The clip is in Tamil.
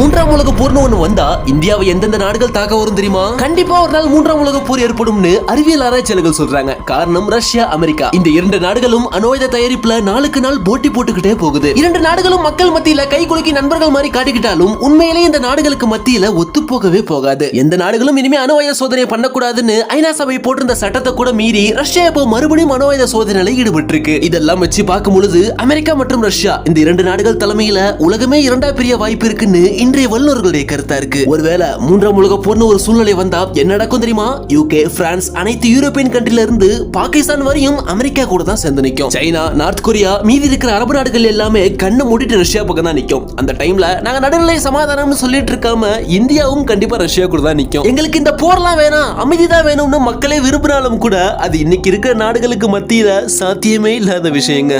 மூன்றாம் உலக போர்னு ஒண்ணு வந்தா இந்தியாவை எந்தெந்த நாடுகள் தாக்க வரும் தெரியுமா? கண்டிப்பா ஒரு நாள் மூன்றாம் உலக போர் ஏற்படும்னு அறிவியல் ஆராய்ச்சியாளர்கள் சொல்றாங்க. காரணம் ரஷ்யா அமெரிக்கா. இந்த இரண்டு நாடுகளும் அணுவாயுத தயாரிப்புல நாளுக்கு நாள் போட்டி போட்டுக்கிட்டே போகுது. இரண்டு நாடுகளும் மக்கள் மத்தியில கை குலுக்கி நண்பர்கள் மாதிரி காட்டிக்கிட்டாலும் உண்மையிலே இந்த நாடுகளுக்கு மத்தியில ஒத்து போகவே போகாது. எந்த நாடுகளும் இனிமே அணுவாயுத சோதனை பண்ணக்கூடாதுன்னு ஐநா சபை போட்டிருந்த சட்டத்தை கூட மீறி ரஷ்யா இப்போ மறுபடியும் அணுவாயுத சோதனையில ஈடுபட்டு இருக்கு இதெல்லாம் வச்சு பார்க்கும் பொழுது அமெரிக்கா மற்றும் ரஷ்யா இந்த இரண்டு நாடுகள் தலைமையில உலகமே இரண்டா பெரிய வாய்ப்பு இருக்குன்னு இன்றைய வல்லுநர்களுடைய கருத்தா இருக்கு. ஒருவேளை மூன்றாம் உலக போர்னு ஒரு சூழ்நிலை வந்தா என்ன நடக்கும் தெரியுமா? யூகே பிரான்ஸ் அனைத்து யூரோப்பியன் கண்ட்ரில இருந்து பாகிஸ்தான் வரையும் அமெரிக்கா கூட தான் சேர்ந்து நிற்கும் சைனா நார்த் கொரியா மீதி இருக்கிற அரபு நாடுகள் எல்லாமே கண்ணை மூடிட்டு ரஷ்யா பக்கம் தான் நிற்கும் அந்த டைம்ல நாங்க நடுநிலை சமாதானம்னு சொல்லிட்டு இருக்காம இந்தியாவும் கண்டிப்பா ரஷ்யா கூட தான் நிற்கும் எங்களுக்கு இந்த போர்லாம் வேணாம் அமைதி தான் வேணும்னு மக்களே விரும்பினாலும் கூட அது இன்னைக்கு இருக்கிற நாடுகளுக்கு மத்தியில சாத்தியமே இல்லாத விஷயங்க.